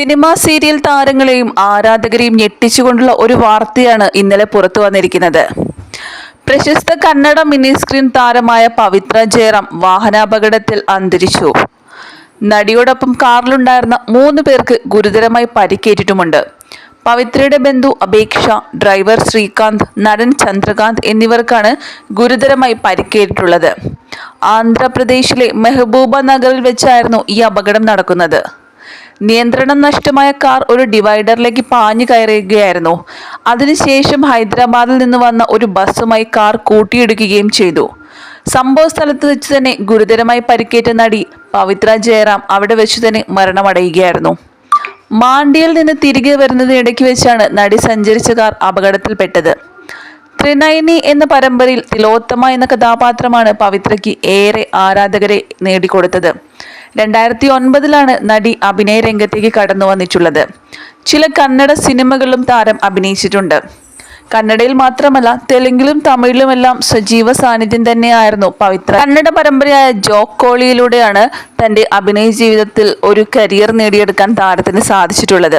Cinema serial താരങ്ങളെയും ആരാധകരെയും ഞെട്ടിച്ചുകൊണ്ടുള്ള ഒരു വാർത്തയാണ് ഇന്നലെ പുറത്തു വന്നിരിക്കുന്നത്. പ്രശസ്ത കന്നഡ മിനി സ്ക്രീൻ താരമായ പവിത്ര ജയറാം വാഹനാപകടത്തിൽ അന്തരിച്ചു. നടിയോടൊപ്പം കാറിലുണ്ടായിരുന്ന മൂന്ന് പേർക്ക് ഗുരുതരമായി പരിക്കേറ്റിട്ടുമുണ്ട്. പവിത്രയുടെ ബന്ധു അപേക്ഷ ഡ്രൈവർ ശ്രീകാന്ത് നടൻ ചന്ദ്രകാന്ത് എന്നിവർക്കാണ് ഗുരുതരമായി പരിക്കേറ്റിട്ടുള്ളത്. ആന്ധ്രാപ്രദേശിലെ മെഹബൂബ നഗറിൽ വെച്ചായിരുന്നു ഈ അപകടം നടക്കുന്നത്. നിയന്ത്രണം നഷ്ടമായ കാർ ഒരു ഡിവൈഡറിലേക്ക് പാഞ്ഞു കയറുകയായിരുന്നു. അതിനുശേഷം ഹൈദരാബാദിൽ നിന്ന് വന്ന ഒരു ബസ്സുമായി കാർ കൂട്ടിയിടിക്കുകയും ചെയ്തു. സംഭവ സ്ഥലത്ത് വെച്ച് തന്നെ ഗുരുതരമായി പരിക്കേറ്റ നടി പവിത്ര ജയറാം അവിടെ വെച്ച് തന്നെ മരണമടയുകയായിരുന്നു. മാണ്ടിയിൽ നിന്ന് തിരികെ വരുന്നതിനിടയ്ക്ക് വെച്ചാണ് നടി സഞ്ചരിച്ച കാർ അപകടത്തിൽപ്പെട്ടത്. ത്രിനയനി എന്ന പരമ്പരയിൽ തിലോത്തമ എന്ന കഥാപാത്രമാണ് പവിത്രയ്ക്ക് ഏറെ ആരാധകരെ നേടിക്കൊടുത്തത്. രണ്ടായിരത്തി ഒൻപതിലാണ് നടി അഭിനയ രംഗത്തേക്ക് കടന്നു വന്നിട്ടുള്ളത്. ചില കന്നഡ സിനിമകളിലും താരം അഭിനയിച്ചിട്ടുണ്ട്. കന്നഡയിൽ മാത്രമല്ല തെലുങ്കിലും തമിഴിലുമെല്ലാം സജീവ സാന്നിധ്യം തന്നെയായിരുന്നു പവിത്ര. കന്നഡ പരമ്പരയായ ജോക്കോളിയിലൂടെയാണ് തന്റെ അഭിനയ ജീവിതത്തിൽ ഒരു കരിയർ നേടിയെടുക്കാൻ താരത്തിന് സാധിച്ചിട്ടുള്ളത്.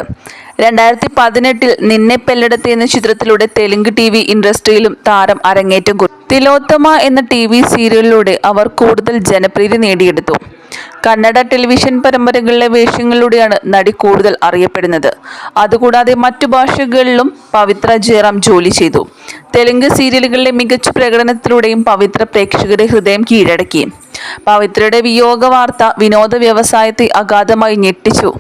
രണ്ടായിരത്തി പതിനെട്ടിൽ നിന്നെ പെല്ലടത്ത് എന്ന ചിത്രത്തിലൂടെ തെലുങ്ക് ടി വി ഇൻഡസ്ട്രിയിലും താരം അരങ്ങേറ്റം കുറിച്ചു. തിലോത്തമ എന്ന ടി വി സീരിയലിലൂടെ അവർ കൂടുതൽ ജനപ്രീതി നേടിയെടുത്തു. കന്നഡ ടെലിവിഷൻ പരമ്പരകളിലെ വേഷങ്ങളിലൂടെയാണ് നടി കൂടുതൽ അറിയപ്പെടുന്നത്. അതുകൂടാതെ മറ്റു ഭാഷകളിലും പവിത്ര ജയറാം ജോലി ചെയ്തു. തെലുങ്ക് സീരിയലുകളിലെ മികച്ച പ്രകടനത്തിലൂടെയും പവിത്ര പ്രേക്ഷകരുടെ ഹൃദയം കീഴടക്കി. പവിത്രയുടെ വിയോഗ വാർത്ത വിനോദ വ്യവസായത്തെ അഗാധമായി ഞെട്ടിച്ചു.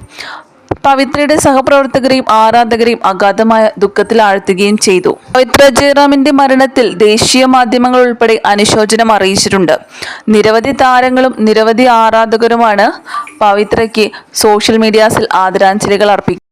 പവിത്രയുടെ സഹപ്രവർത്തകരെയും ആരാധകരെയും അഗാധമായ ദുഃഖത്തിൽ ആഴ്ത്തുകയും ചെയ്തു. പവിത്ര ജയറാമിന്റെ മരണത്തിൽ ദേശീയ മാധ്യമങ്ങൾ ഉൾപ്പെടെ അനുശോചനം അറിയിച്ചിട്ടുണ്ട്. നിരവധി താരങ്ങളും നിരവധി ആരാധകരുമാണ് പവിത്രയ്ക്ക് സോഷ്യൽ മീഡിയാസിൽ ആദരാഞ്ജലികൾ അർപ്പിക്കുന്നത്.